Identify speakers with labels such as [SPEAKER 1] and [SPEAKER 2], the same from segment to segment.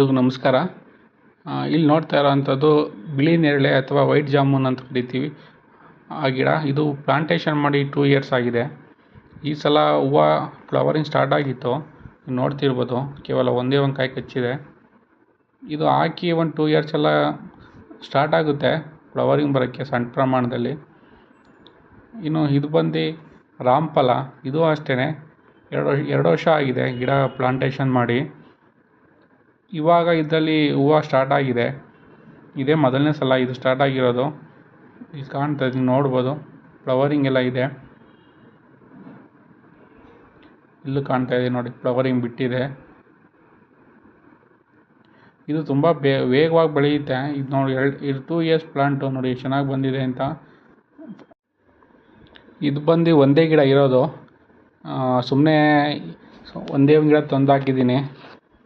[SPEAKER 1] ಎಲ್ರಿಗೂ ನಮಸ್ಕಾರ. ಇಲ್ಲಿ ನೋಡ್ತಾ ಇರೋವಂಥದ್ದು ಬಿಳಿ ನೇರಳೆ ಅಥವಾ ವೈಟ್ ಜಾಮೂನ್ ಅಂತ ಕರಿತೀವಿ. ಆ ಗಿಡ, ಇದು ಪ್ಲಾಂಟೇಶನ್ ಮಾಡಿ ಟೂ ಇಯರ್ಸ್ ಆಗಿದೆ. ಈ ಸಲ ಹೂವು ಫ್ಲವರಿಂಗ್ ಸ್ಟಾರ್ಟ್ ಆಗಿತ್ತು. ನೋಡ್ತಿರ್ಬೋದು, ಕೇವಲ ಒಂದೇ ಒಂದು ಕಾಯಿ ಕಚ್ಚಿದೆ. ಇದು ಹಾಕಿ ಒಂದು ಟೂ ಇಯರ್ಸ್ ಎಲ್ಲ ಸ್ಟಾರ್ಟ್ ಆಗುತ್ತೆ ಫ್ಲವರಿಂಗ್ ಬರೋಕ್ಕೆ ಸಣ್ಣ ಪ್ರಮಾಣದಲ್ಲಿ. ಇನ್ನು ಇದು ಬಂದು ರಾಮ್ಫಲ, ಇದು ಅಷ್ಟೇ ಎರಡು ಎರಡು ವರ್ಷ ಆಗಿದೆ ಗಿಡ ಪ್ಲಾಂಟೇಶನ್ ಮಾಡಿ. ಇವಾಗ ಇದರಲ್ಲಿ ಹೂವು ಸ್ಟಾರ್ಟ್ ಆಗಿದೆ. ಇದೇ ಮೊದಲನೇ ಸಲ ಇದು ಸ್ಟಾರ್ಟ್ ಆಗಿರೋದು. ಇದು ಕಾಣ್ತಾ ಇದೆ, ನೋಡ್ಬೋದು. ಫ್ಲವರಿಂಗ್ ಎಲ್ಲ ಇದೆ. ಇಲ್ಲೂ ಕಾಣ್ತಾ ಇದೆ ನೋಡಿ ಫ್ಲವರಿಂಗ್ ಬಿಟ್ಟಿದೆ. ಇದು ತುಂಬ ಬೇ, ವೇಗವಾಗಿ ಬೆಳೆಯುತ್ತೆ. ಇದು ನೋಡಿ, ಎರಡು, ಇದು ಟೂ ಇಯರ್ಸ್ ಪ್ಲಾಂಟು ನೋಡಿ ಚೆನ್ನಾಗಿ ಬಂದಿದೆ ಅಂತ. ಇದು ಬಂದು ಒಂದೇ ಗಿಡ ಇರೋದು. ಸುಮ್ಮನೆ ಒಂದೇ ಒಂದು ಗಿಡ ತಂದು ಹಾಕಿದ್ದೀನಿ.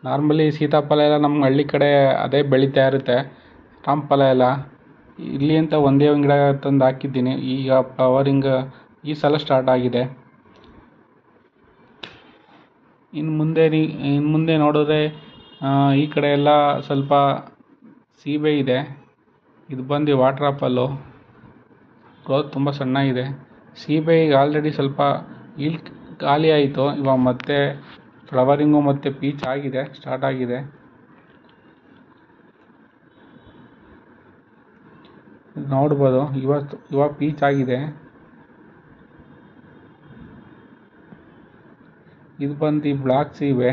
[SPEAKER 1] ನಾರ್ಮಲಿ ಸೀತಾಫಲ ಎಲ್ಲ ನಮ್ಮ ಹಳ್ಳಿ ಕಡೆ ಅದೇ ಬೆಳೀತಾ ಇರುತ್ತೆ. ರಾಮಫಲ ಎಲ್ಲ ಇಲ್ಲಿ ಅಂತ ಒಂದೇ ಒಂದು ಗಿಡ ತಂದು ಹಾಕಿದ್ದೀನಿ. ಈಗ ಫ್ಲವರಿಂಗ್ ಈ ಸಲ ಸ್ಟಾರ್ಟ್ ಆಗಿದೆ. ಇನ್ನು ಮುಂದೆ ನೀ ಇನ್ನು ಮುಂದೆ ನೋಡಿದ್ರೆ ಈ ಕಡೆ ಎಲ್ಲ ಸ್ವಲ್ಪ ಸೀಬೆ ಇದೆ. ಇದು ಬಂದು ವಾಟರ್ ಆಪಲ್ಲು ಗ್ರೋತ್ ತುಂಬ ಸಣ್ಣಗಿದೆ ಸೀಬೆ ಈಗ ಆಲ್ರೆಡಿ ಸ್ವಲ್ಪ ಈಲ್ಡ್ ಖಾಲಿ ಆಯಿತು. ಇವಾಗ ಮತ್ತೆ ಫ್ಲವರಿಂಗು ಮತ್ತು ಪೀಚ್ ಆಗಿದೆ ಸ್ಟಾರ್ಟ್ ಆಗಿದೆ. ನೋಡ್ಬೋದು ಇವತ್ತು ಇವಾಗ ಪೀಚ್ ಆಗಿದೆ. ಇದು ಬಂದು ಬ್ಲಾಕ್ಸ್ ಇವೆ.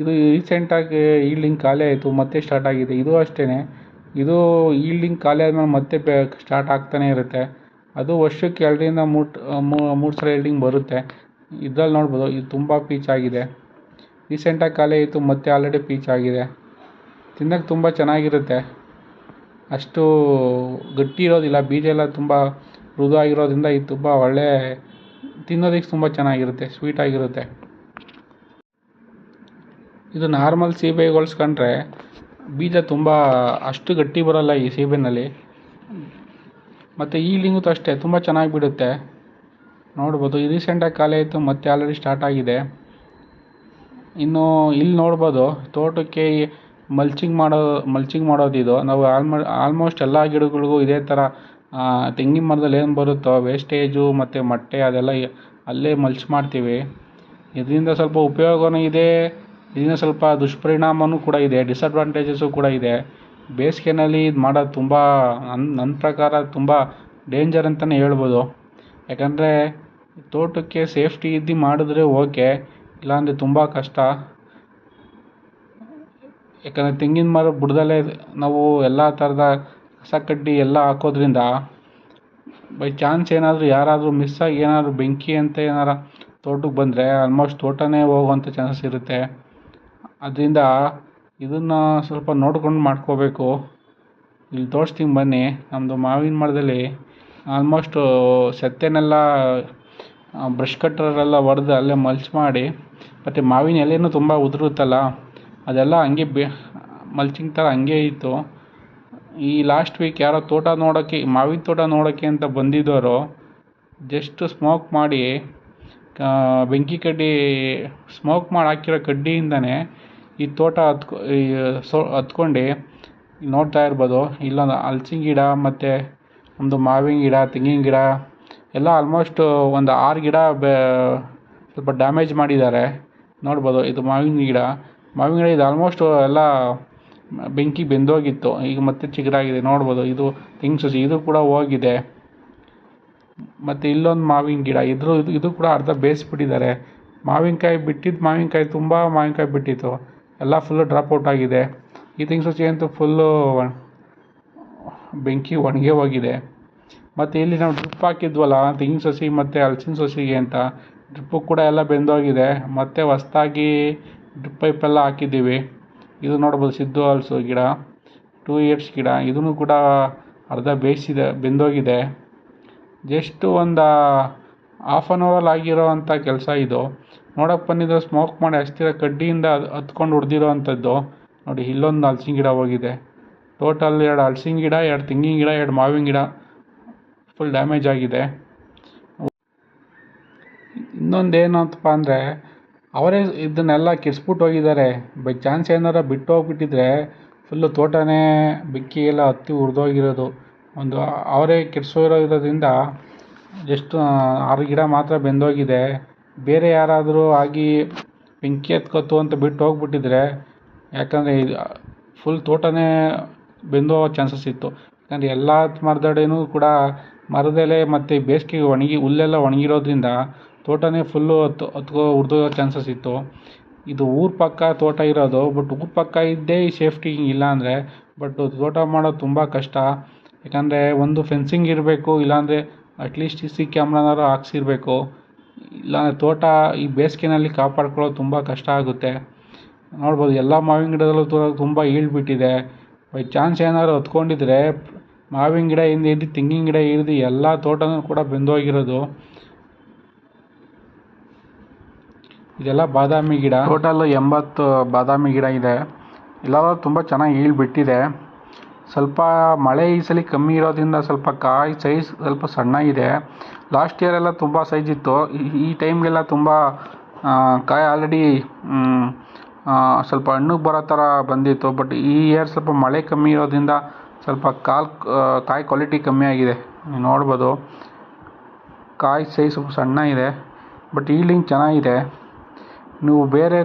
[SPEAKER 1] ಇದು ರೀಸೆಂಟಾಗಿ ಈಲ್ಡಿಂಗ್ ಖಾಲಿ ಆಯಿತು, ಮತ್ತೆ ಸ್ಟಾರ್ಟ್ ಆಗಿದೆ. ಇದು ಅಷ್ಟೇ ಇದು ಈಲ್ಡಿಂಗ್ ಖಾಲಿ ಆದಮೇಲೆ ಮತ್ತೆ ಸ್ಟಾರ್ಟ್ ಆಗ್ತಾನೆ ಇರುತ್ತೆ. ಅದು ವರ್ಷಕ್ಕೆ ಎರಡರಿಂದ ಮೂರು ಮೂರು ಸಲ ಈಲ್ಡಿಂಗ್ ಬರುತ್ತೆ. ಇದ್ರಲ್ಲಿ ನೋಡ್ಬೋದು, ಇದು ತುಂಬ ಪೀಚ್ ಆಗಿದೆ. ರೀಸೆಂಟಾಗಿ ಖಾಲಿ ಆಯಿತು ಮತ್ತೆ ಆಲ್ರೆಡಿ ಪೀಚ್ ಆಗಿದೆ. ತಿನ್ನೋಕ್ಕೆ ತುಂಬ ಚೆನ್ನಾಗಿರುತ್ತೆ. ಅಷ್ಟು ಗಟ್ಟಿ ಇರೋದಿಲ್ಲ, ಬೀಜ ಎಲ್ಲ ತುಂಬ ಮೃದು ಆಗಿರೋದ್ರಿಂದ ಇದು ತುಂಬ ಒಳ್ಳೆ ತಿನ್ನೋದಕ್ಕೆ ತುಂಬ ಚೆನ್ನಾಗಿರುತ್ತೆ ಸ್ವೀಟಾಗಿರುತ್ತೆ ಇದು ನಾರ್ಮಲ್ ಸೀಬೆ ಹೋಲ್ಸ್ಕೊಂಡ್ರೆ ಬೀಜ ತುಂಬ ಅಷ್ಟು ಗಟ್ಟಿ ಬರೋಲ್ಲ ಈ ಸೀಬೆನಲ್ಲಿ. ಮತ್ತು ಲಿಂಗದ್ದು ಅಷ್ಟೇ, ತುಂಬ ಚೆನ್ನಾಗಿ ಬಿಡುತ್ತೆ. ನೋಡ್ಬೋದು. ಇದು ರೀಸೆಂಟಾಗಿ ಖಾಲಿ ಆಯಿತು ಮತ್ತೆ ಆಲ್ರೆಡಿ ಸ್ಟಾರ್ಟ್ ಆಗಿದೆ. ಇನ್ನು ಇಲ್ಲಿ ನೋಡ್ಬೋದು, ತೋಟಕ್ಕೆ ಮಲ್ಚಿಂಗ್ ಮಾಡೋ ಮಲ್ಚಿಂಗ್ ಮಾಡೋದಿದು ನಾವು ಆಲ್ಮೋ ಆಲ್ಮೋಸ್ಟ್ ಎಲ್ಲ ಗಿಡಗಳಿಗೂ ಇದೇ ಥರ ತೆಂಗಿನ ಮರದಲ್ಲಿ ಏನು ಬರುತ್ತೋ ವೇಸ್ಟೇಜು ಮತ್ತು ಮೊಟ್ಟೆ ಅದೆಲ್ಲ ಅಲ್ಲೇ ಮಲ್ಚ್ ಮಾಡ್ತೀವಿ. ಇದರಿಂದ ಸ್ವಲ್ಪ ಉಪಯೋಗವೂ ಇದೆ, ಇದರಿಂದ ಸ್ವಲ್ಪ ದುಷ್ಪರಿಣಾಮವೂ ಕೂಡ ಇದೆ ಡಿಸಡ್ವಾಂಟೇಜಸ್ಸು ಕೂಡ ಇದೆ. ಬೇಸಿಗೆನಲ್ಲಿ ಇದು ಮಾಡೋದು ತುಂಬ ನನ್ನ ನನ್ನ ಪ್ರಕಾರ ತುಂಬ ಡೇಂಜರ್ ಅಂತಲೇ ಹೇಳ್ಬೋದು. ಯಾಕಂದರೆ ತೋಟಕ್ಕೆ ಸೇಫ್ಟಿ ಇದ್ದು ಮಾಡಿದ್ರೆ ಓಕೆ ಇಲ್ಲಾಂದರೆ ತುಂಬ ಕಷ್ಟ. ಯಾಕಂದರೆ ತೆಂಗಿನ ಮರ ಬುಡದಲ್ಲೇ ನಾವು ಎಲ್ಲ ಥರದ ಕಸ ಕಡ್ಡಿ ಎಲ್ಲ ಹಾಕೋದ್ರಿಂದ ಬೈ ಚಾನ್ಸ್ ಏನಾದರೂ ಯಾರಾದರೂ ಮಿಸ್ಸಾಗಿ ಏನಾದರೂ ಬೆಂಕಿ ಅಂತ ಏನಾರ ತೋಟಕ್ಕೆ ಬಂದರೆ ಆಲ್ಮೋಸ್ಟ್ ತೋಟನೇ ಹೋಗುವಂಥ ಚಾನ್ಸಸ್ ಇರುತ್ತೆ. ಅದರಿಂದ ಇದನ್ನು ಸ್ವಲ್ಪ ನೋಡ್ಕೊಂಡು ಮಾಡ್ಕೋಬೇಕು. ಇಲ್ಲಿ ತೋರಿಸ್ತೀನಿ ಬನ್ನಿ ನಮ್ಮದು ಮಾವಿನ ಮರದಲ್ಲಿ ಆಲ್ಮೋಸ್ಟು ಸೆತ್ತೆನೆಲ್ಲ ಬ್ರಷ್ ಕಟ್ಟರೆಲ್ಲ ಹೊಡೆದು ಅಲ್ಲೇ ಮಲ್ಚ್ ಮಾಡಿ, ಮತ್ತು ಮಾವಿನ ಎಲೆಯೂ ತುಂಬ ಉದುರುತ್ತಲ್ಲ, ಅದೆಲ್ಲ ಹಂಗೆ ಬೆ ಮಲ್ಚಿಂಗ್ ಥರ ಹಂಗೆ ಇತ್ತು. ಈ ಲಾಸ್ಟ್ ವೀಕ್ ಯಾರೋ ತೋಟ ನೋಡೋಕ್ಕೆ ಮಾವಿನ ತೋಟ ನೋಡೋಕ್ಕೆ ಅಂತ ಬಂದಿದ್ದವರು ಜಸ್ಟ್ ಸ್ಮೋಕ್ ಮಾಡಿ ಬೆಂಕಿ ಕಡ್ಡಿ ಸ್ಮೋಕ್ ಮಾಡಿ ಹಾಕಿರೋ ಕಡ್ಡಿಯಿಂದನೇ ಈ ತೋಟ ಹತ್ಕೊ ಸೊ, ಹತ್ಕೊಂಡು. ನೋಡ್ತಾ ಇರ್ಬೋದು, ಇಲ್ಲೊಂದು ಹಲ್ಸಿನ ಗಿಡ, ಮತ್ತು ಒಂದು ಮಾವಿನ ಗಿಡ, ತೆಂಗಿನ ಗಿಡ ಎಲ್ಲ ಆಲ್ಮೋಸ್ಟ್ ಒಂದು ಆರು ಗಿಡ ಬೆ, ಸ್ವಲ್ಪ ಡ್ಯಾಮೇಜ್ ಮಾಡಿದ್ದಾರೆ. ನೋಡ್ಬೋದು, ಇದು ಮಾವಿನ ಗಿಡ. ಮಾವಿನ ಗಿಡ ಇದು ಆಲ್ಮೋಸ್ಟ್ ಎಲ್ಲ ಬೆಂಕಿ ಬೆಂದೋಗಿತ್ತು. ಈಗ ಮತ್ತೆ ಚಿಗುರಾಗಿದೆ. ನೋಡ್ಬೋದು, ಇದು ತೆಂಗು ಸಸಿ ಇದು ಕೂಡ ಹೋಗಿದೆ. ಮತ್ತು ಇಲ್ಲೊಂದು ಮಾವಿನ ಗಿಡ. ಇದ್ರ, ಇದು ಇದು ಕೂಡ ಅರ್ಧ ಬೇಯಿಸ್ಬಿಟ್ಟಿದ್ದಾರೆ. ಮಾವಿನಕಾಯಿ ಬಿಟ್ಟಿದ್ದು ಮಾವಿನಕಾಯಿ ತುಂಬ ಮಾವಿನಕಾಯಿ ಬಿಟ್ಟಿತ್ತು. ಎಲ್ಲ ಫುಲ್ಲು ಡ್ರಾಪ್ ಔಟ್ ಆಗಿದೆ. ಈ ತೆಂಗು ಸಸಿ ಅಂತೂ ಫುಲ್ಲು ಬೆಂಕಿ ಒಣಗೇ ಹೋಗಿದೆ. ಮತ್ತು ಇಲ್ಲಿ ನಾವು ಡ್ರಿಪ್ ಹಾಕಿದ್ವಲ್ಲ ತೆಂಗಿನ ಸಸಿ ಮತ್ತು ಹಲ್ಸಿನ ಸಸಿಗೆ ಅಂತ ಡ್ರಿಪ್ಪು ಕೂಡ ಎಲ್ಲ ಬೆಂದೋಗಿದೆ. ಮತ್ತು ಹೊಸ್ದಾಗಿ ಡ್ರಿಪ್ ಪೈಪೆಲ್ಲ ಹಾಕಿದ್ದೀವಿ. ಇದು ನೋಡ್ಬೋದು ಸಿದ್ದು ಹಲ್ಸು ಗಿಡ, ಟೂ ಇಯರ್ಸ್ ಗಿಡ. ಇದೂ ಕೂಡ ಅರ್ಧ ಬೇಯಿಸಿದೆ, ಬೆಂದೋಗಿದೆ. ಜಸ್ಟ್ ಒಂದು ಹಾಫ್ ಆನ್ ಅವರಲ್ಲಿ ಆಗಿರೋ ಅಂಥ ಕೆಲಸ ಇದು. ನೋಡೋಕೆ ಬಂದಿದ್ದು ಸ್ಮೋಕ್ ಮಾಡಿ ಅಷ್ಟಿರ ಕಡ್ಡಿಯಿಂದ ಹತ್ಕೊಂಡು ಹೊಡೆದಿರೋ ಅಂಥದ್ದು ನೋಡಿ, ಇಲ್ಲೊಂದು ಹಲ್ಸಿನ ಗಿಡ ಹೋಗಿದೆ. ಟೋಟಲ್ ಎರಡು ಹಲ್ಸಿನ ಗಿಡ, ಎರಡು ತೆಂಗಿನ ಗಿಡ, ಎರಡು ಮಾವಿನ ಗಿಡ. ಫುಲ್ ಡ್ಯಾಮೇಜ್ ಆಗಿದೆ. ಇನ್ನೊಂದು ಏನಂತಪ್ಪ ಅಂದರೆ, ಅವರೇ ಇದನ್ನೆಲ್ಲ ಕೆಡಿಸ್ಬಿಟ್ಟು ಹೋಗಿದ್ದಾರೆ. ಬೈ ಚಾನ್ಸ್ ಏನಾರ ಬಿಟ್ಟು ಹೋಗ್ಬಿಟ್ಟಿದ್ರೆ ಫುಲ್ಲು ತೋಟನೇ ಬಿಕ್ಕಿ ಎಲ್ಲ ಹತ್ತಿ ಉರಿದೋಗಿರೋದು ಒಂದು ಅವರೇ ಕೆಡಿಸೋರೋ ಇರೋದ್ರಿಂದ ಜಸ್ಟ್ ಆರು ಗಿಡ ಮಾತ್ರ ಬೆಂದೋಗಿದೆ. ಬೇರೆ ಯಾರಾದರೂ ಆಗಿ ಬೆಂಕಿ ಎತ್ಕೊತು ಅಂತ ಬಿಟ್ಟು ಹೋಗ್ಬಿಟ್ಟಿದ್ರೆ, ಯಾಕಂದರೆ ಫುಲ್ ತೋಟನೇ ಬೆಂದೋಗೋ ಚಾನ್ಸಸ್ ಇತ್ತು. ಯಾಕಂದರೆ ಎಲ್ಲ ಮರದಡೆಯೂ ಕೂಡ ಮರದೆಲೆ ಮತ್ತು ಬೇಸಿಗೆಗೆ ಒಣಗಿ ಹುಲ್ಲೆಲ್ಲ ಒಣಗಿರೋದ್ರಿಂದ ತೋಟನೇ ಫುಲ್ಲು ಹತ್ತು ಹತ್ಕೊ ಚಾನ್ಸಸ್ ಇತ್ತು. ಇದು ಊರ ಪಕ್ಕ ತೋಟ ಇರೋದು ಬಟ್ ಊರ ಪಕ್ಕ ಇದ್ದೇ ಸೇಫ್ಟಿ ಇಲ್ಲ ಅಂದರೆ ಬಟ್ ತೋಟ ಮಾಡೋದು ತುಂಬ ಕಷ್ಟ. ಯಾಕಂದರೆ ಒಂದು ಫೆನ್ಸಿಂಗ್ ಇರಬೇಕು, ಇಲ್ಲಾಂದರೆ ಅಟ್ಲೀಸ್ಟ್ ಸಿ ಸಿ ಕ್ಯಾಮ್ರನಾದ್ರು ಹಾಕ್ಸಿರ್ಬೇಕು. ಇಲ್ಲಾಂದರೆ ತೋಟ ಈ ಬೇಸಿಗೆನಲ್ಲಿ ಕಾಪಾಡ್ಕೊಳ್ಳೋದು ತುಂಬ ಕಷ್ಟ ಆಗುತ್ತೆ. ನೋಡ್ಬೋದು, ಎಲ್ಲ ಮಾವಿನ ಗಿಡದಲ್ಲೂ ತುಂಬ ಈಳ್ಬಿಟ್ಟಿದೆ. ಬೈ ಚಾನ್ಸ್ ಏನಾದ್ರು ಹತ್ಕೊಂಡಿದ್ರೆ ಮಾವಿನ ಗಿಡ ಹಿಂದೆ ಹಿಡ್ದು ತೆಂಗಿನ ಗಿಡ ಹಿಡ್ದು ಎಲ್ಲ ತೋಟನೂ ಕೂಡ ಬೆಂದೋಗಿರೋದು. ಇದೆಲ್ಲ ಬಾದಾಮಿ ಗಿಡ. ಟೋಟಲ್ ಎಂಬತ್ತು ಬಾದಾಮಿ ಗಿಡ ಇದೆ. ಎಲ್ಲಾ ತುಂಬ ಚೆನ್ನಾಗಿ ಈಳ್ಬಿಟ್ಟಿದೆ ಸ್ವಲ್ಪ ಮಳೆ ಈ ಸಲ ಕಮ್ಮಿ ಇರೋದ್ರಿಂದ ಸ್ವಲ್ಪ ಕಾಯಿ ಸೈಜ್ ಸ್ವಲ್ಪ ಸಣ್ಣ ಇದೆ. ಲಾಸ್ಟ್ ಇಯರ್ ಎಲ್ಲ ತುಂಬ ಸೈಜ್ ಇತ್ತು. ಈ ಟೈಮ್ಗೆಲ್ಲ ತುಂಬ ಕಾಯಿ ಆಲ್ರೆಡಿ ಸ್ವಲ್ಪ ಹಣ್ಣು ಬರೋ ಥರ ಬಂದಿತ್ತು. ಬಟ್ ಈ ಇಯರ್ ಸ್ವಲ್ಪ ಮಳೆ ಕಮ್ಮಿ ಇರೋದ್ರಿಂದ ಸ್ವಲ್ಪ ಕಾಲು ಕಾಯಿ ಕ್ವಾಲಿಟಿ ಕಮ್ಮಿ ಆಗಿದೆ. ನೀವು ನೋಡ್ಬೋದು. ಕಾಯಿ ಸೈಜ್ ಸ್ವಲ್ಪ ಸಣ್ಣ ಇದೆ ಬಟ್ ಈಲ್ಡಿಂಗ್ ಚೆನ್ನಾಗಿದೆ. ನೀವು ಬೇರೆ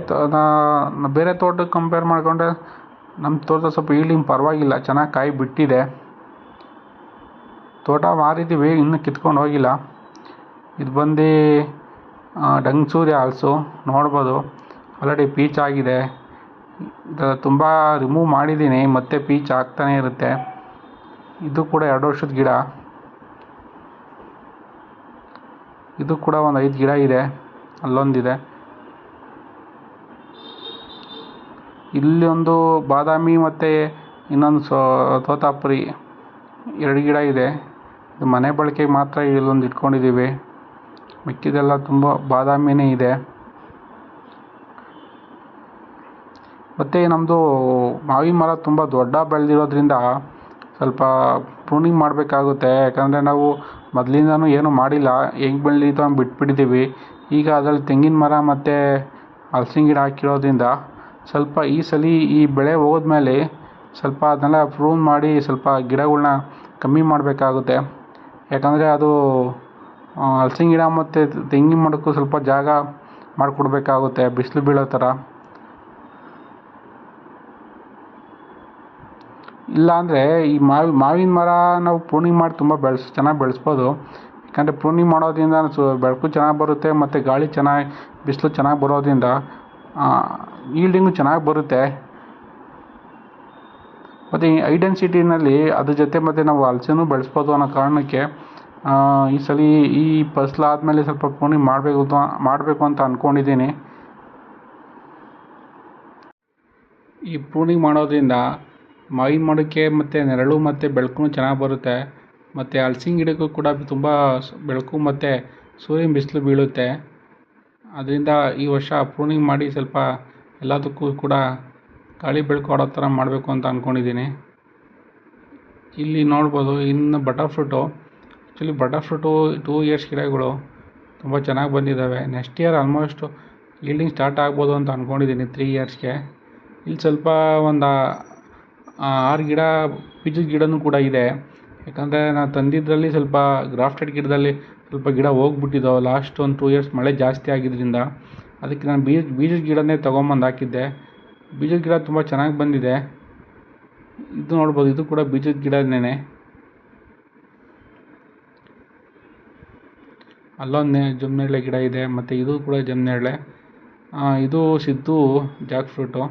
[SPEAKER 1] ಬೇರೆ ತೋಟಕ್ಕೆ ಕಂಪೇರ್ ಮಾಡಿಕೊಂಡ್ರೆ ನಮ್ಮ ತೋಟ ಸ್ವಲ್ಪ ಈಲ್ಡಿಂಗ್ ಪರವಾಗಿಲ್ಲ, ಚೆನ್ನಾಗಿ ಕಾಯಿ ಬಿಟ್ಟಿದೆ. ತೋಟ ಮಾರಿದ್ದೀವಿ ಇನ್ನೂ ಕಿತ್ಕೊಂಡು ಹೋಗಿಲ್ಲ. ಇದು ಬಂದು ಡಂಗ್ಸೂರಿ ಹಲಸು, ನೋಡ್ಬೋದು. ಆಲ್ರೆಡಿ ಪೀಚ್ ಆಗಿದೆ. ತುಂಬ ರಿಮೂವ್ ಮಾಡಿದ್ದೀನಿ, ಮತ್ತೆ ಪೀಚ್ ಆಗ್ತಾನೇ ಇರುತ್ತೆ. ಇದು ಕೂಡ ಎರಡು ವರ್ಷದ ಗಿಡ. ಇದು ಕೂಡ ಒಂದು ಐದು ಗಿಡ ಇದೆ, ಅಲ್ಲೊಂದಿದೆ. ಇಲ್ಲಿ ಒಂದು ಬಾದಾಮಿ ಮತ್ತು ಇನ್ನೊಂದು ಸೋ, ತೋತಾಪುರಿ ಎರಡು ಗಿಡ ಇದೆ. ಮನೆ ಬಳಕೆಗೆ ಮಾತ್ರ ಇಲ್ಲೊಂದು ಇಟ್ಕೊಂಡಿದ್ದೀವಿ ಮಿಕ್ಕಿದೆಲ್ಲ ತುಂಬ ಬಾದಾಮಿನೇ ಇದೆ. ಮತ್ತು ನಮ್ಮದು ಮಾವಿನ ಮರ ತುಂಬ ದೊಡ್ಡ ಬೆಳೆದಿರೋದ್ರಿಂದ ಸ್ವಲ್ಪ ಪ್ರೂನಿಂಗ್ ಮಾಡಬೇಕಾಗುತ್ತೆ. ಯಾಕಂದರೆ ನಾವು ಮೊದಲಿಂದನೂ ಏನೂ ಮಾಡಿಲ್ಲ. ಹೆಂಗೆ ಬೆಳೆದಿತ್ತು ಹಂಗೆ ಬಿಟ್ಬಿಟ್ಟಿದ್ದೀವಿ ಈಗ ಅದ್ರಲ್ಲಿ ತೆಂಗಿನ ಮರ ಮತ್ತು ಹಲ್ಸಿನ ಗಿಡ ಹಾಕಿರೋದ್ರಿಂದ ಸ್ವಲ್ಪ ಈ ಸಲ ಈ ಬೆಳೆ ಹೋದ್ಮೇಲೆ ಸ್ವಲ್ಪ ಅದನ್ನೆಲ್ಲ ಪ್ರೂನ್ ಮಾಡಿ ಸ್ವಲ್ಪ ಗಿಡಗಳ್ನ ಕಮ್ಮಿ ಮಾಡಬೇಕಾಗುತ್ತೆ. ಯಾಕಂದರೆ ಅದು ಹಲ್ಸಿನ ಗಿಡ ಮತ್ತು ತೆಂಗಿನ ಮರಕ್ಕೂ ಸ್ವಲ್ಪ ಜಾಗ ಮಾಡಿಕೊಡ್ಬೇಕಾಗುತ್ತೆ. ಬಿಸಿಲು ಬೀಳೋ ಥರ. ಇಲ್ಲಾಂದರೆ ಈ ಮಾವಿ, ಮಾವಿನ ಮರ ನಾವು ಪ್ರೂನಿಂಗ್ ಮಾಡಿ ತುಂಬ ಬೆಳೆಸ್, ಚೆನ್ನಾಗಿ ಬೆಳೆಸ್ಬೋದು. ಯಾಕಂದರೆ ಪ್ರೂನಿಂಗ್ ಮಾಡೋದ್ರಿಂದ ಸೊ, ಬೆಳಕು ಚೆನ್ನಾಗಿ ಬರುತ್ತೆ ಮತ್ತು ಗಾಳಿ ಚೆನ್ನಾಗಿ, ಬಿಸಿಲು ಚೆನ್ನಾಗಿ ಬರೋದ್ರಿಂದ ಈಲ್ಡಿಂಗು ಚೆನ್ನಾಗಿ ಬರುತ್ತೆ. ಮತ್ತು ಈ ಹೈ ಡೆನ್ಸಿಟಿನಲ್ಲಿ ಅದ್ರ ಜೊತೆ ಮತ್ತು ನಾವು ಹಲಸೆನೂ ಬೆಳೆಸ್ಬೋದು ಅನ್ನೋ ಕಾರಣಕ್ಕೆ ಈ ಸಲ ಈ ಫಸಲು ಆದಮೇಲೆ ಸ್ವಲ್ಪ ಪ್ರೂನಿಂಗ್ ಮಾಡಬೇಕು ಮಾಡಬೇಕು ಅಂತ ಅಂದ್ಕೊಂಡಿದ್ದೀನಿ ಈ ಪ್ರೂನಿಂಗ್ ಮಾಡೋದ್ರಿಂದ ಮಾವಿನ ಮಡಿಕೆ ಮತ್ತು ನೆರಳು ಮತ್ತು ಬೆಳಕು ಚೆನ್ನಾಗಿ ಬರುತ್ತೆ. ಮತ್ತು ಹಲ್ಸಿನ ಗಿಡಕ್ಕೂ ಕೂಡ ತುಂಬ ಬೆಳಕು ಮತ್ತು ಸೂರ್ಯನ ಬಿಸಿಲು ಬೀಳುತ್ತೆ. ಅದರಿಂದ ಈ ವರ್ಷ ಪ್ರೂನಿಂಗ್ ಮಾಡಿ ಸ್ವಲ್ಪ ಎಲ್ಲದಕ್ಕೂ ಕೂಡ ಗಾಳಿ ಬೆಳಕು ಆಡೋ ಥರ ಮಾಡಬೇಕು ಅಂತ ಅಂದ್ಕೊಂಡಿದ್ದೀನಿ ಇಲ್ಲಿ ನೋಡ್ಬೋದು ಇನ್ನು butter fruit actually butter fruit two years ಗಿಡಗಳು ತುಂಬ ಚೆನ್ನಾಗಿ ಬಂದಿದ್ದಾವೆ next year almost yielding start ಆಗ್ಬೋದು ಅಂತ ಅಂದ್ಕೊಂಡಿದ್ದೀನಿ ತ್ರೀ ಇಯರ್ಸ್ಗೆ ಇಲ್ಲಿ ಸ್ವಲ್ಪ ಒಂದು ಆರು ಗಿಡ ಬೀಜದ ಗಿಡವೂ ಕೂಡ ಇದೆ. ಯಾಕಂದರೆ ನಾನು ತಂದಿದ್ದರಲ್ಲಿ ಸ್ವಲ್ಪ ಗ್ರಾಫ್ಟೆಡ್ ಗಿಡದಲ್ಲಿ ಸ್ವಲ್ಪ ಗಿಡ ಹೋಗ್ಬಿಟ್ಟಿದ್ದಾವೆ ಲಾಸ್ಟ್ ಒಂದು ಟೂ ಇಯರ್ಸ್ ಮಳೆ ಜಾಸ್ತಿ ಆಗಿದ್ದರಿಂದ ಅದಕ್ಕೆ ನಾನು ಬೀಜ ಬೀಜದ ಗಿಡನೇ ತೊಗೊಂಬಂದು ಹಾಕಿದ್ದೆ. ಬೀಜದ ಗಿಡ ತುಂಬ ಚೆನ್ನಾಗಿ ಬಂದಿದೆ. ಇದು ನೋಡ್ಬೋದು, ಇದು ಕೂಡ ಬೀಜದ ಗಿಡನೇ ಅಲ್ಲೊಂದು ಜಮ್ನೇರಳೆ ಗಿಡ ಇದೆ, ಮತ್ತು ಇದು ಕೂಡ ಜಮ್ನೇರಳೆ. ಇದು ಸಿದ್ದು ಜಾಕ್ ಫ್ರೂಟು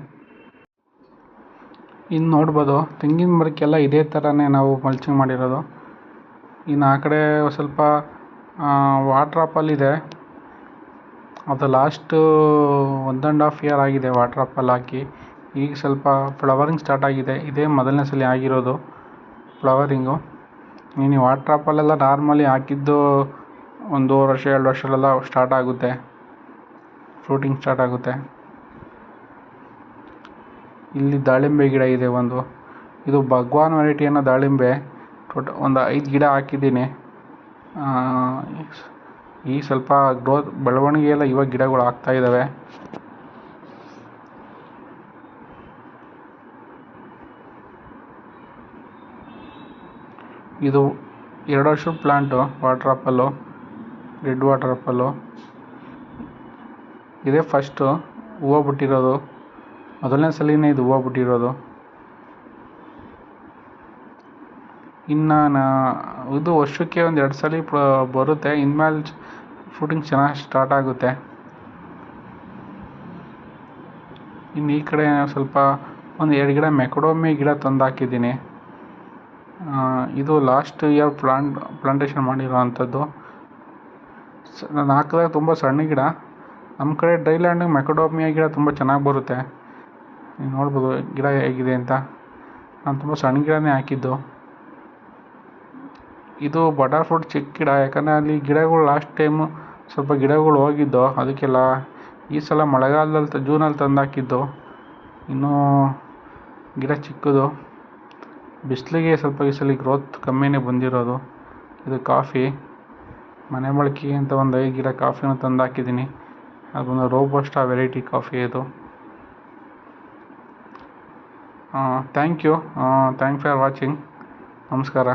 [SPEAKER 1] ಇನ್ನು ನೋಡ್ಬೋದು. ತೆಂಗಿನ ಮರಕ್ಕೆಲ್ಲ ಇದೇ ಥರನೇ ನಾವು ಮಲ್ಚಿಂಗ್ ಮಾಡಿರೋದು. ಇನ್ನು ಆ ಕಡೆ ಸ್ವಲ್ಪ ವಾಟ್ರ್ ಆಪಲ್ ಅದು last one and half year ಆಗಿದೆ ವಾಟ್ರ್ ಹಾಕಿ. ಈಗ ಸ್ವಲ್ಪ ಫ್ಲವರಿಂಗ್ ಸ್ಟಾರ್ಟ್ ಆಗಿದೆ. ಇದೇ ಮೊದಲನೇ ಸಲ ಆಗಿರೋದು ಫ್ಲವರಿಂಗು ಇನ್ನು ವಾಟ್ರ್ ನಾರ್ಮಲಿ ಹಾಕಿದ್ದು ಒಂದೂವರೆ ವರ್ಷ, ಎರಡು ವರ್ಷದಲ್ಲೆಲ್ಲ ಸ್ಟಾರ್ಟ್ ಆಗುತ್ತೆ. ಫ್ರೂಟಿಂಗ್ ಸ್ಟಾರ್ಟ್ ಆಗುತ್ತೆ. ಇಲ್ಲಿ ದಾಳಿಂಬೆ ಗಿಡ ಇದೆ ಒಂದು. ಇದು ಭಗವಾನ್ ವೆರೈಟಿ ಅನ್ನೋ ದಾಳಿಂಬೆ. ಟೋಟ ಒಂದು ಐದು ಗಿಡ ಹಾಕಿದ್ದೀನಿ. ಈ ಸ್ವಲ್ಪ ಗ್ರೋತ್ ಬೆಳವಣಿಗೆ ಎಲ್ಲ ಇವಾಗ ಗಿಡಗಳು ಆಗ್ತಾ ಇದ್ದಾವೆ ಇದು ಎರಡು ವರ್ಷದ plant water apple red water apple ಇದೇ ಫಸ್ಟು ಹೂವು ಬಿಟ್ಟಿರೋದು. ಮೊದಲನೇ ಸಲಿನೇ ಇದು ಹೂವು ಬಿಟ್ಟಿರೋದು ಇನ್ನು ಇದು ವರ್ಷಕ್ಕೆ ಒಂದು ಎರಡು ಸಲ ಬರುತ್ತೆ. ಇನ್ಮೇಲೆ ಫ್ರೂಟಿಂಗ್ ಚೆನ್ನಾಗಿ ಸ್ಟಾರ್ಟ್ ಆಗುತ್ತೆ. ಇನ್ನು ಈ ಕಡೆ ಸ್ವಲ್ಪ ಒಂದು ಎರಡು ಗಿಡ ಮೆಕಡೋಮಿ ಗಿಡ ತಂದು ಹಾಕಿದ್ದೀನಿ ಇದು ಲಾಸ್ಟ್ ಇಯರ್ ಪ್ಲಾಂಟ್ ಪ್ಲಾಂಟೇಶನ್ ಮಾಡಿರೋ ಅಂಥದ್ದು ನಾನು ಹಾಕಿದಾಗ ತುಂಬ ಸಣ್ಣ ಗಿಡ. ನಮ್ಮ ಕಡೆ ಡ್ರೈಲ್ಯಾಂಡಿಗೆ ಮೆಕಡೋಮಿಯ ಗಿಡ ತುಂಬ ಚೆನ್ನಾಗಿ ಬರುತ್ತೆ. ನೀವು ನೋಡ್ಬೋದು, ಗಿಡ ಹೇಗಿದೆ ಅಂತ. ನಾನು ತುಂಬ ಸಣ್ಣ ಗಿಡನೇ ಹಾಕಿದ್ದು. ಇದು ಬಟರ್ ಫ್ರೂಟ್ ಚಿಕ್ಕ ಗಿಡ, ಯಾಕಂದರೆ ಅಲ್ಲಿ ಗಿಡಗಳು ಲಾಸ್ಟ್ ಟೈಮು ಸ್ವಲ್ಪ ಗಿಡಗಳು ಹೋಗಿದ್ದು, ಅದಕ್ಕೆಲ್ಲ ಈ ಸಲ ಮಳೆಗಾಲದಲ್ಲಿ ತ, ಜೂನಲ್ಲಿ ತಂದು ಹಾಕಿದ್ದು ಇನ್ನೂ ಗಿಡ ಚಿಕ್ಕದು. ಬಿಸಿಲಿಗೆ ಸ್ವಲ್ಪ ಈ ಸಲ ಗ್ರೋತ್ ಕಮ್ಮಿನೇ ಬಂದಿರೋದು. ಇದು ಕಾಫಿ ಮನೆ ಬಳಕೆಗೆ ಅಂತ ಒಂದು ಐದು ಗಿಡ ಕಾಫಿನೂ ತಂದು ಹಾಕಿದ್ದೀನಿ ಅದೊಂದು ರೋಬಸ್ಟಾ ವೆರೈಟಿ ಕಾಫಿ ಇದು thank you thank for watching ನಮಸ್ಕಾರ